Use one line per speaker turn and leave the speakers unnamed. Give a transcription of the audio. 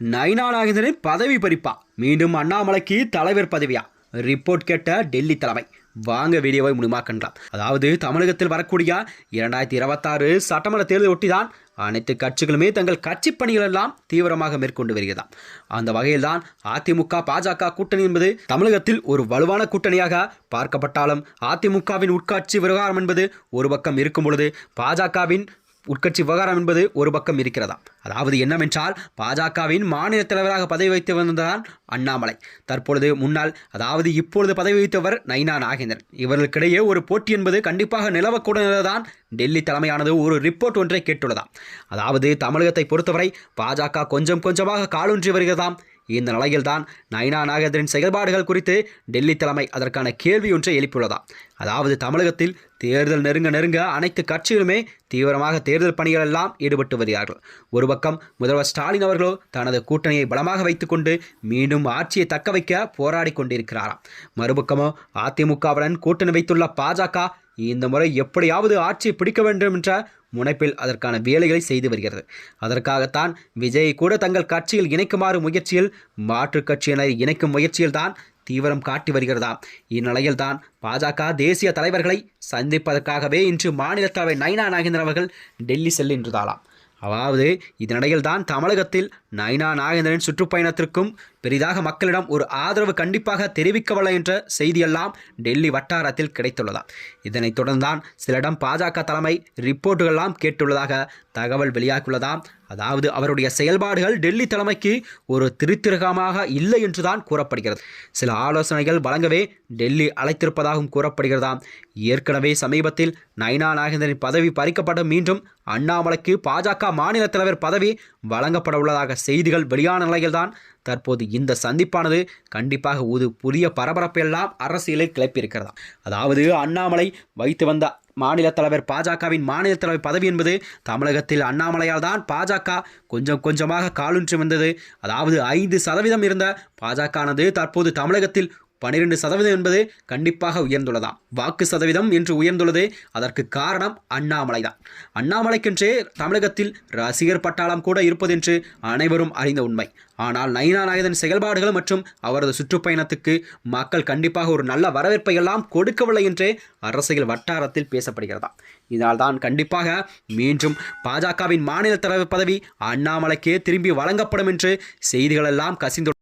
நைனா நாகேந்திரன் பதவி பறிப்பா. மீண்டும் அண்ணாமலைக்கு தலைவர் பதவியா? ரிப்போர்ட் கேட்ட டெல்லி தலைமை. வாங்க வீடியோவை முடிமாக்கின்றான் அதாவது தமிழகத்தில் வரக்கூடிய இரண்டாயிரத்தி இருபத்தாறு சட்டமன்ற தேர்தல் ஒட்டிதான் அனைத்து கட்சிகளுமே தங்கள் கட்சி பணிகள் எல்லாம் தீவிரமாக மேற்கொண்டு வருகிறதாம் அந்த வகையில்தான் அதிமுக பாஜக கூட்டணி என்பது தமிழகத்தில் ஒரு வலுவான கூட்டணியாக பார்க்கப்பட்டாலும் அதிமுகவின் உட்காட்சி விவகாரம் என்பது ஒரு பக்கம் இருக்கும் பொழுது பாஜகவின் உட்கட்சி விவகாரம் என்பது ஒரு பக்கம் இருக்கிறதா? அதாவது என்னவென்றால் பாஜகவின் மாநில தலைவராக பதவி வைத்து வந்ததான் அண்ணாமலை. தற்பொழுது முன்னாள் அதாவது இப்பொழுது பதவி வைத்தவர் நைனா நாகேந்திரன். இவர்களுக்கிடையே ஒரு போட்டி என்பது கண்டிப்பாக நிலவக்கூடியதான் டெல்லி தலைமையானது ஒரு ரிப்போர்ட் ஒன்றை கேட்டுள்ளதாம் அதாவது தமிழகத்தை பொறுத்தவரை பாஜக கொஞ்சம் கொஞ்சமாக காலூன்றி வருகிறதாம். இந்த நிலையில்தான் நயனா நாகேந்திரன் செயல்பாடுகள் குறித்து டெல்லி தலைமை அதற்கான கேள்வி ஒன்றை எழுப்பியுள்ளதாம் அதாவது தமிழகத்தில் தேர்தல் நெருங்க நெருங்க அனைத்து கட்சிகளுமே தீவிரமாக தேர்தல் பணிகள் எல்லாம் ஈடுபட்டு வருகிறார்கள். ஒரு பக்கம் முதல்வர் ஸ்டாலின் அவர்களோ தனது கூட்டணியை பலமாக வைத்துக்கொண்டு மீண்டும் ஆட்சியை தக்க வைக்க போராடி கொண்டிருக்கிறாராம். மறுபக்கமோ அதிமுகவுடன் கூட்டணி வைத்துள்ள பாஜக இந்த முறை எப்படியாவது ஆட்சியை பிடிக்க வேண்டும் என்ற முனைப்பில் அதற்கான வேலைகளை செய்து வருகிறது. அதற்காகத்தான் விஜய் கூட தங்கள் கட்சியில் இணைக்குமாறு முயற்சியில் மாற்றுக் கட்சியினரை இணைக்கும் முயற்சியில்தான் தீவிரம் காட்டி வருகிறதா இந்நிலையில்தான் பாஜக தேசிய தலைவர்களை சந்திப்பதற்காகவே இன்று மாநில தலைவர் நைனா நாகேந்திரன் அவர்கள் டெல்லி செல்கின்றதாலாம். அதாவது இதனிடையில்தான் தமிழகத்தில் நைனா நாகேந்திரன் சுற்றுப்பயணத்திற்கும் பெரிதாக மக்களிடம் ஒரு ஆதரவு கண்டிப்பாக தெரிவிக்கவில்லை என்ற செய்தியெல்லாம் டெல்லி வட்டாரத்தில் கிடைத்துள்ளதாம். இதனைத் தொடர்ந்தான் சிலரிடம் பாஜக தலைமை ரிப்போர்ட்டுகள்லாம் கேட்டுள்ளதாக தகவல் வெளியாகியுள்ளதாம். அதாவது அவருடைய செயல்பாடுகள் டெல்லி தலைமைக்கு ஒரு திருத்திரகமாக இல்லை என்றுதான் கூறப்படுகிறது. சில ஆலோசனைகள் வழங்கவே டெல்லி அழைத்திருப்பதாகவும் கூறப்படுகிறதாம். ஏற்கனவே சமீபத்தில் நைனா நாகேந்திரன் பதவி பறிக்கப்பட்ட மீண்டும் அண்ணாமலைக்கு பாஜக மாநில தலைவர் பதவி வழங்கப்பட உள்ளதாக செய்திகள் வெளியான நிலையில்தான் தற்போது இந்த சந்திப்பானது கண்டிப்பாக ஒரு புதிய பரபரப்பெல்லாம் அரசியலை கிளப்பியிருக்கிறதா? அதாவது அண்ணாமலை வைத்து வந்த மாநில தலைவர் பாஜகவின் மாநில தலைவர் பதவி என்பது தமிழகத்தில் அண்ணாமலையால் தான் பாஜக கொஞ்சம் கொஞ்சமாக காலூன்றி வந்தது. அதாவது ஐந்து சதவீதம் இருந்த பாஜகனது தற்போது தமிழகத்தில் பனிரெண்டு சதவீதம் என்பது கண்டிப்பாக உயர்ந்துள்ளதாம். வாக்கு சதவீதம் என்று உயர்ந்துள்ளது. அதற்கு காரணம் அண்ணாமலை தான். அண்ணாமலைக்கென்றே தமிழகத்தில் ரசிகர் பட்டாளம் கூட இருப்பதென்று அனைவரும் அறிந்த உண்மை. ஆனால் நயினா நாயகன் செயல்பாடுகள் மற்றும் அவரது சுற்றுப்பயணத்துக்கு மக்கள் கண்டிப்பாக ஒரு நல்ல வரவேற்பை எல்லாம் கொடுக்கவில்லை என்றே அரசியல் வட்டாரத்தில் பேசப்படுகிறதா இதனால் தான் கண்டிப்பாக மீண்டும் பாஜகவின் மாநில தலைவர் பதவி அண்ணாமலைக்கே திரும்பி வழங்கப்படும் என்று செய்திகளெல்லாம் கசிந்து